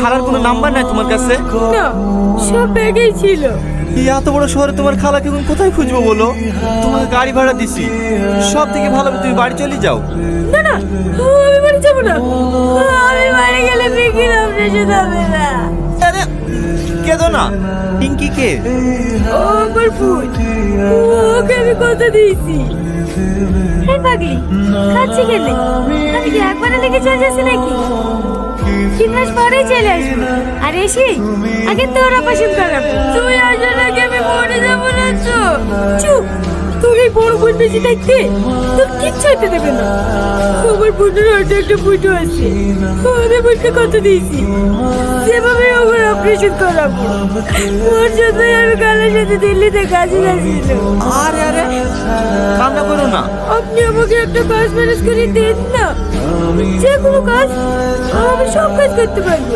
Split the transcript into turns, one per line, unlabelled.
খালার কোনো নাম্বার নাই তোমার কাছে?
না সব ব্যাগেই ছিল।
এত বড় শহরে তোমার খালাকে এখন কোথায় খুঁজবো বলো? তোমাকে গাড়ি ভাড়া দিছি। সব থেকে ভালো তুমি বাড়ি চলে যাও।
না না আমি বাড়ি যাব না। আমি বাড়ি গেলে অপারেশন হবে না।
আরে কেঁদো না। পিঙ্কি কে?
ও আমার ভুল ওকে আমি কথা দিয়েছি। এই পাগলি খাচ্ছি গেলে আমি কি একবারে লেগে চলে যাচ্ছি নাকি? তিন মাস পরেই চলে আসব। আর এসে আগে তোর অপারেশন করাবো। তুই আসলে নাকি আমি মরে যাব না চুপ তোর এই বড় বোন বেশি থাকতে তোর কিচ্ছু হতে দেবে না। আমার বোনের হয়তো একটা বুটো আছে। ওদের বোনকে কত দিয়েছি? সেভাবে ওর অপারেশন করাবো। ওর জন্য আমি কালের সাথে দিল্লিতে কাজে যাচ্ছিল
কান্না করো না।
আপনি আমাকে একটা কাজ ম্যানেজ করে দেন না। যে কোনো কাজ, আমি সব কাজ করতে পারব।